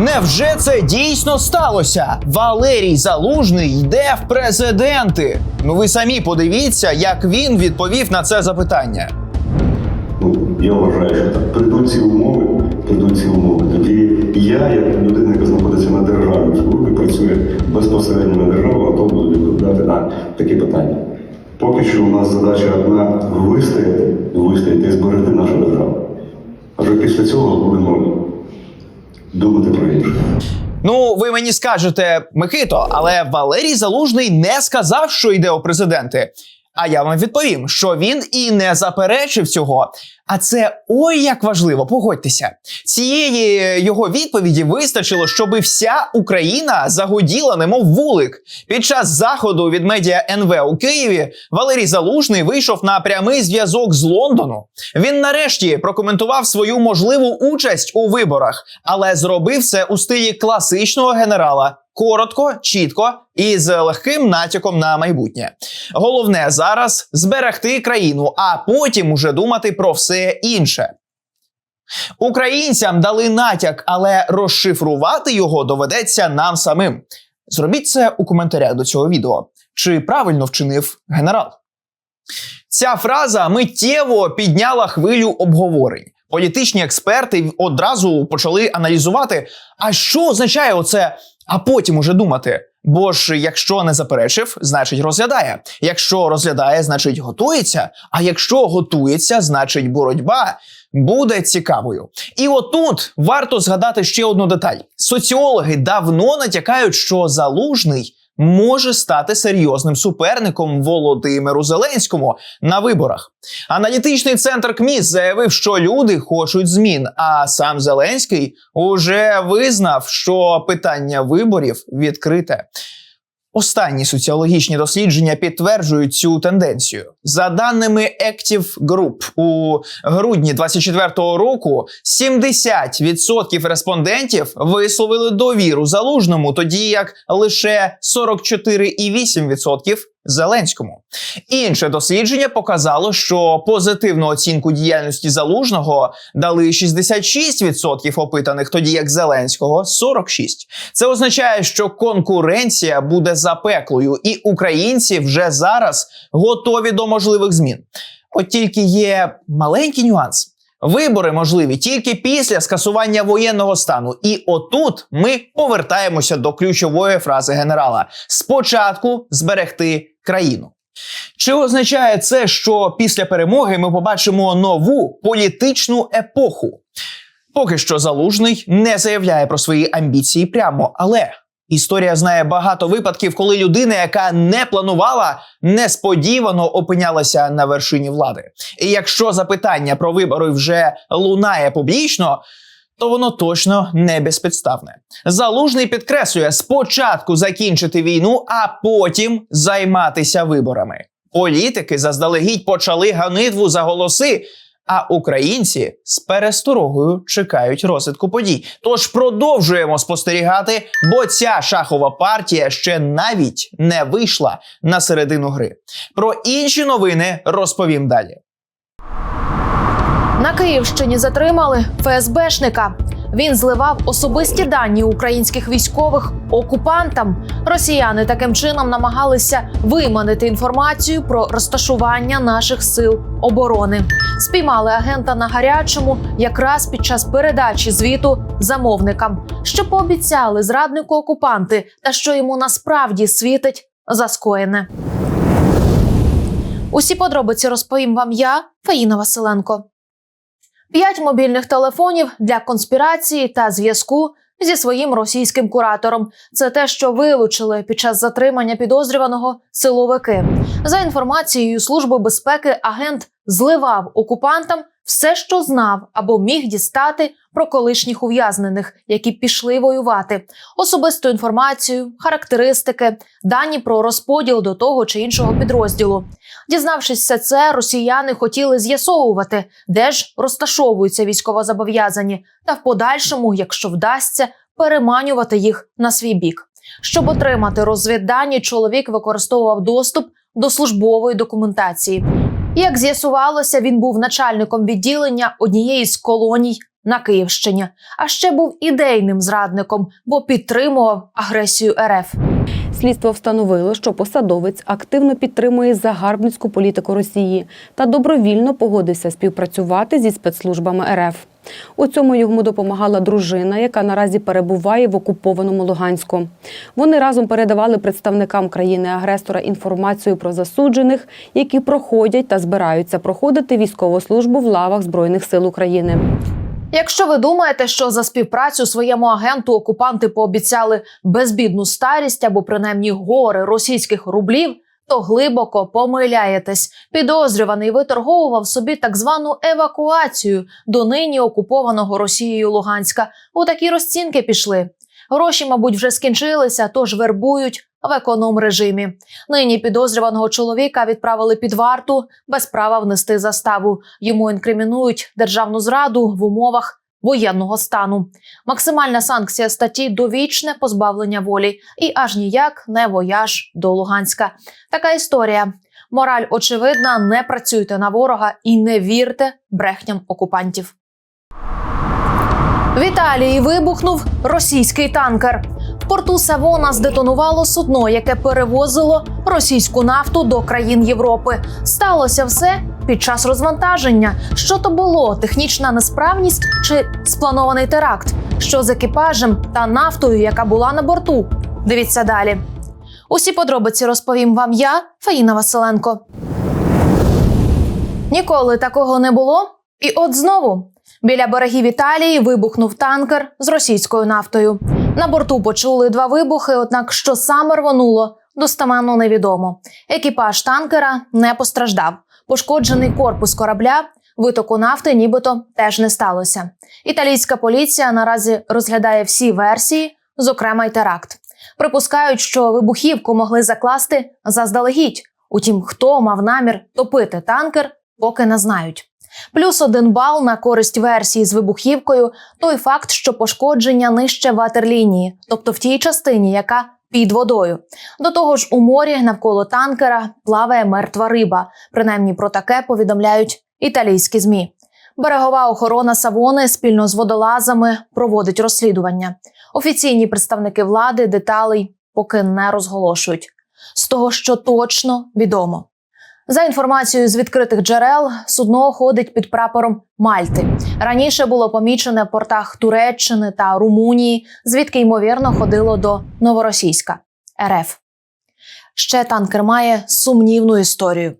Невже це дійсно сталося? Валерій Залужний йде в президенти. Ну ви самі подивіться, як він відповів на це запитання. Ну, я вважаю, що прийдуть ці умови, прийдуть ці умови. Тоді я, як людина, яка знаходиться на державній службі, працює безпосередньо на державу, а то буду відповідати на такі питання. Поки що у нас задача одна вистояти, вистояти і зберегти нашу державу. А вже після цього будемо думати про інше. Ну, ви мені скажете, Микито, але Валерій Залужний не сказав, що йде у президенти. А я вам відповім, що він і не заперечив цього. А це ой як важливо, погодьтеся. Цієї його відповіді вистачило, щоби вся Україна загуділа, немов вулик. Під час заходу від медіа НВ у Києві Валерій Залужний вийшов на прямий зв'язок з Лондону. Він нарешті прокоментував свою можливу участь у виборах, але зробив це у стилі класичного генерала. Коротко, чітко і з легким натяком на майбутнє. Головне зараз зберегти країну, а потім уже думати про все інше. Українцям дали натяк, але розшифрувати його доведеться нам самим. Зробіть це у коментарях до цього відео. Чи правильно вчинив генерал? Ця фраза миттєво підняла хвилю обговорень. Політичні експерти одразу почали аналізувати, а що означає оце, а потім уже думати. Бо ж, якщо не заперечив, значить розглядає. Якщо розглядає, значить готується. А якщо готується, значить боротьба буде цікавою. І отут варто згадати ще одну деталь: соціологи давно натякають, що залужний може стати серйозним суперником Володимиру Зеленському на виборах. Аналітичний центр КМІС заявив, що люди хочуть змін. А сам Зеленський уже визнав, що питання виборів відкрите. Останні соціологічні дослідження підтверджують цю тенденцію. За даними Active Group, у грудні 24-го року 70% респондентів висловили довіру залужному, тоді як лише 44,8% Зеленському. Інше дослідження показало, що позитивну оцінку діяльності залужного дали 66% опитаних, тоді як Зеленського 46%. Це означає, що конкуренція буде запеклою, і українці вже зараз готові до можливих змін. От тільки є маленький нюанс. Вибори можливі тільки після скасування воєнного стану. І отут ми повертаємося до ключової фрази генерала: спочатку зберегти країну. Чи означає це, що після перемоги ми побачимо нову політичну епоху? Поки що залужний не заявляє про свої амбіції прямо, але історія знає багато випадків, коли людина, яка не планувала, несподівано опинялася на вершині влади. І якщо запитання про вибори вже лунає публічно. То воно точно не безпідставне. Залужний підкреслює спочатку закінчити війну, а потім займатися виборами. Політики заздалегідь почали ганитву за голоси, а українці з пересторогою чекають розвитку подій. Тож продовжуємо спостерігати, бо ця шахова партія ще навіть не вийшла на середину гри. Про інші новини розповім далі. На Київщині затримали ФСБшника. Він зливав особисті дані українських військових окупантам. Росіяни таким чином намагалися виманити інформацію про розташування наших сил оборони. Спіймали агента на гарячому якраз під час передачі звіту замовникам, що пообіцяли зраднику окупанти, та що йому насправді світить за скоєне. Усі подробиці розповім вам я, Фаїна Василенко. П'ять мобільних телефонів для конспірації та зв'язку зі своїм російським куратором. Це те, що вилучили під час затримання підозрюваного силовики. За інформацією Служби безпеки, агент зливав окупантам все, що знав або міг дістати про колишніх ув'язнених, які пішли воювати, особисту інформацію, характеристики, дані про розподіл до того чи іншого підрозділу. Дізнавшись все це, росіяни хотіли з'ясовувати, де ж розташовуються військовозобов'язані, та в подальшому, якщо вдасться, переманювати їх на свій бік. Щоб отримати розвіддані, чоловік використовував доступ до службової документації. Як з'ясувалося, він був начальником відділення однієї з колоній на Київщині, а ще був ідейним зрадником, бо підтримував агресію РФ. Слідство встановило, що посадовець активно підтримує загарбницьку політику Росії та добровільно погодився співпрацювати зі спецслужбами РФ. У цьому йому допомагала дружина, яка наразі перебуває в окупованому Луганську. Вони разом передавали представникам країни-агресора інформацію про засуджених, які проходять та збираються проходити військову службу в лавах Збройних сил України. Якщо ви думаєте, що за співпрацю своєму агенту окупанти пообіцяли безбідну старість або принаймні гори російських рублів, то глибоко помиляєтесь. Підозрюваний виторговував собі так звану евакуацію до нині окупованого Росією Луганська. У такі розцінки пішли. Гроші, мабуть, вже скінчилися, тож вербують в економ режимі. Нині підозрюваного чоловіка відправили під варту без права внести заставу. Йому інкримінують державну зраду в умовах воєнного стану. Максимальна санкція статті довічне позбавлення волі і аж ніяк не вояж до Луганська. Така історія. Мораль очевидна: не працюйте на ворога і не вірте брехням окупантів. В Італії вибухнув російський танкер. Порту Савона здетонувало судно, яке перевозило російську нафту до країн Європи. Сталося все під час розвантаження. Що то було? Технічна несправність чи спланований теракт? Що з екіпажем та нафтою, яка була на борту? Дивіться далі. Усі подробиці розповім вам я, Фаїна Василенко. Ніколи такого не було. І от знову біля берегів Італії вибухнув танкер з російською нафтою. На борту почули два вибухи, однак що саме рвонуло, достеменно невідомо. Екіпаж танкера не постраждав. Пошкоджений корпус корабля, витоку нафти нібито теж не сталося. Італійська поліція наразі розглядає всі версії, зокрема й теракт. Припускають, що вибухівку могли закласти заздалегідь. Утім, хто мав намір топити танкер, поки не знають. Плюс один бал на користь версії з вибухівкою той факт, що пошкодження нижче ватерлінії, тобто в тій частині, яка під водою. До того ж, у морі навколо танкера плаває мертва риба. Принаймні про таке повідомляють італійські змі. Берегова охорона Савони спільно з водолазами проводить розслідування. Офіційні представники влади деталей поки не розголошують. З того, що точно відомо. За інформацією з відкритих джерел, судно ходить під прапором Мальти. Раніше було помічене в портах Туреччини та Румунії, звідки ймовірно ходило до Новоросійська РФ. Ще танкер має сумнівну історію.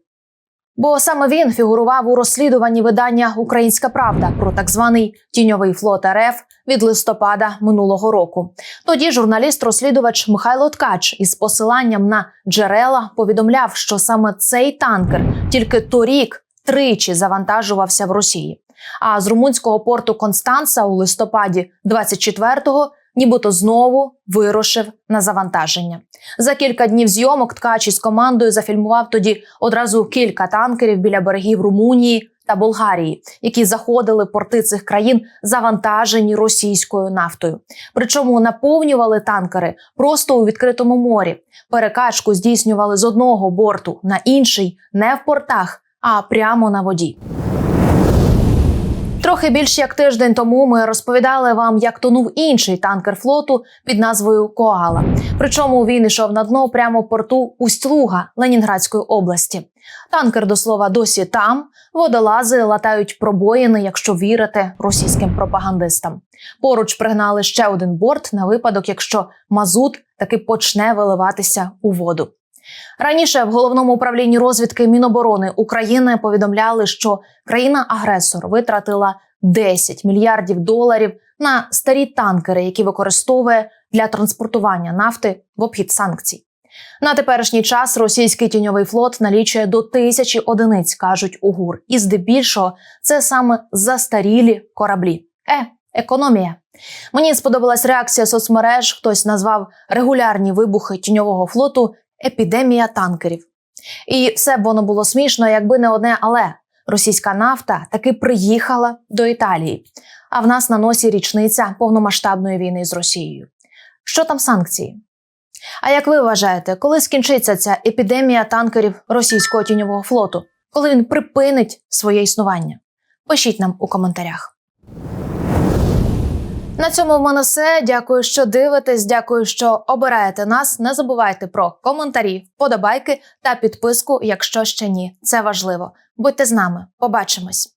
Бо саме він фігурував у розслідуванні видання Українська Правда про так званий тіньовий флот РФ від листопада минулого року. Тоді журналіст-розслідувач Михайло Ткач із посиланням на джерела повідомляв, що саме цей танкер тільки торік тричі завантажувався в Росії. А з румунського порту Констанца у листопаді 24-го нібито знову вирушив на завантаження. За кілька днів зйомок ткач із командою зафільмував тоді одразу кілька танкерів біля берегів Румунії та Болгарії, які заходили порти цих країн, завантажені російською нафтою. Причому наповнювали танкери просто у відкритому морі. Перекачку здійснювали з одного борту на інший, не в портах, а прямо на воді. Трохи більш як тиждень тому ми розповідали вам, як тонув інший танкер флоту під назвою Коала. Причому він йшов на дно прямо в порту Усть-Луга Ленінградської області. Танкер до слова досі там. Водолази латають пробоїни, якщо вірити російським пропагандистам. Поруч пригнали ще один борт на випадок, якщо мазут таки почне виливатися у воду. Раніше в головному управлінні розвідки Міноборони України повідомляли, що країна-агресор витратила 10 мільярдів доларів на старі танкери, які використовує для транспортування нафти в обхід санкцій. На теперішній час російський тіньовий флот налічує до тисячі одиниць, кажуть у ГУР, і здебільшого це саме застарілі кораблі. Е, економія. Мені сподобалась реакція соцмереж. Хтось назвав регулярні вибухи тіньового флоту епідемія танкерів. І все б воно було смішно, якби не одне, але російська нафта таки приїхала до Італії. А в нас на носі річниця повномасштабної війни з Росією. Що там санкції? А як ви вважаєте, коли скінчиться ця епідемія танкерів російського тіньового флоту? Коли він припинить своє існування? Пишіть нам у коментарях. На цьому в мене все. Дякую, що дивитесь. Дякую, що обираєте нас. Не забувайте про коментарі, вподобайки та підписку, якщо ще ні. Це важливо. Будьте з нами. Побачимось.